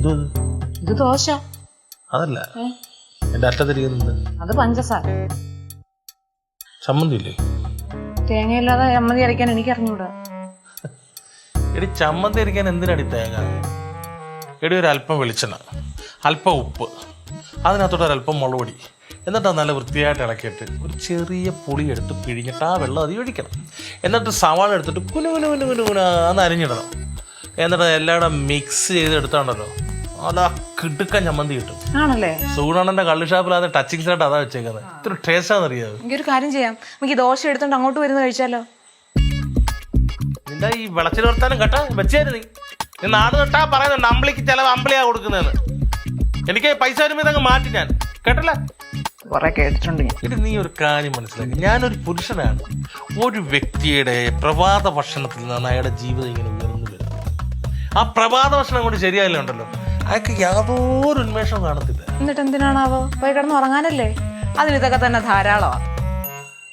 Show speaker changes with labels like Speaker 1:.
Speaker 1: എന്തോ ഇത്?
Speaker 2: ദോശ.
Speaker 1: അതല്ല? എന്റെ അറ്റത്തിരിക്കുന്നത്
Speaker 2: അത് പഞ്ചസാര.
Speaker 1: ചമ്മന്തി ഇല്ലേ
Speaker 2: തേങ്ങയില്ലാതെ ചമ്മന്തി അരയ്ക്കാൻ എനിക്ക് അറിഞ്ഞൂടാ
Speaker 1: എടി ചമ്മന്തി അരയ്ക്കാൻ എന്തിനടി തേങ്ങ? എടി ഒരു അല്പം വെളിച്ചെണ്ണ അല്പം ഉപ്പ് അതിനകത്തോട്ട് ഒരല്പം മുളപൊടി എന്നിട്ട് നല്ല വൃത്തിയായിട്ട് ഇളക്കിയിട്ട് ഒരു ചെറിയ പുളി എടുത്ത് പിഴിഞ്ഞിട്ട് ആ വെള്ളം അതി ഒഴിക്കണം. എന്നിട്ട് സവാള എടുത്തിട്ട് കുനു കുനു കുനു കുനു കുന എന്ന് അരിഞ്ഞിടണം. എന്നിട്ട് എല്ലാടെ മിക്സ് ചെയ്ത് എടുത്താണ്ടല്ലോ അതാ കിടുക്കൻ ചമ്മന്തി കിട്ടും.
Speaker 2: ആണല്ലേ?
Speaker 1: സൂണണ്ണന്റെ കള്ള് ഷാപ്പിൽ അത് ടച്ചിങ് സൈഡ് അതാ വെച്ചേക്കുന്നത്. ഇത്ര ടേസ്റ്റ് അറിയാതെ
Speaker 2: എനിക്കൊരു കാര്യം ചെയ്യാം. നമുക്ക് ഈ ദോശ എടുത്തോണ്ട് അങ്ങോട്ട് വരുന്ന കഴിച്ചാലോ?
Speaker 1: നിന്റെ ഈ വിളച്ചിൽ വർത്താനം കേട്ടാ? വെച്ചേര് നീ. നീ നാട് തൊട്ടാ പറയുന്നുണ്ട് അമ്പിളിക്ക് ചെലവ് അമ്പിളിയാ കൊടുക്കുന്നതെന്ന്. എനിക്ക് പൈസ വരുമ്പോൾ ഇതങ്ങ് മാറ്റി ഞാൻ. കേട്ടല്ലേ?
Speaker 2: കുറെ കേട്ടിട്ടുണ്ട്
Speaker 1: ഇത് നീ ഒരു കാര്യം മനസ്സിലാക്കി. ഞാനൊരു പുരുഷനാണ്. ഒരു വ്യക്തിയുടെ പ്രഭാത ഭക്ഷണത്തിൽ നിന്നാണ് അയാളുടെ ജീവിതം ഇങ്ങനെ ഉയർന്നു ആ പ്രഭാത ഭക്ഷണം കൊണ്ട് ശരിയായില്ല ഉണ്ടല്ലോ. അയാൾക്ക് യാതൊരു ഉന്മേഷവും കാണത്തില്ല.
Speaker 2: എന്നിട്ട് എന്തിനാണാവോ പോയി കിടന്ന് ഉറങ്ങാനല്ലേ? അതിന് ഇതൊക്കെ തന്നെ ധാരാളമാ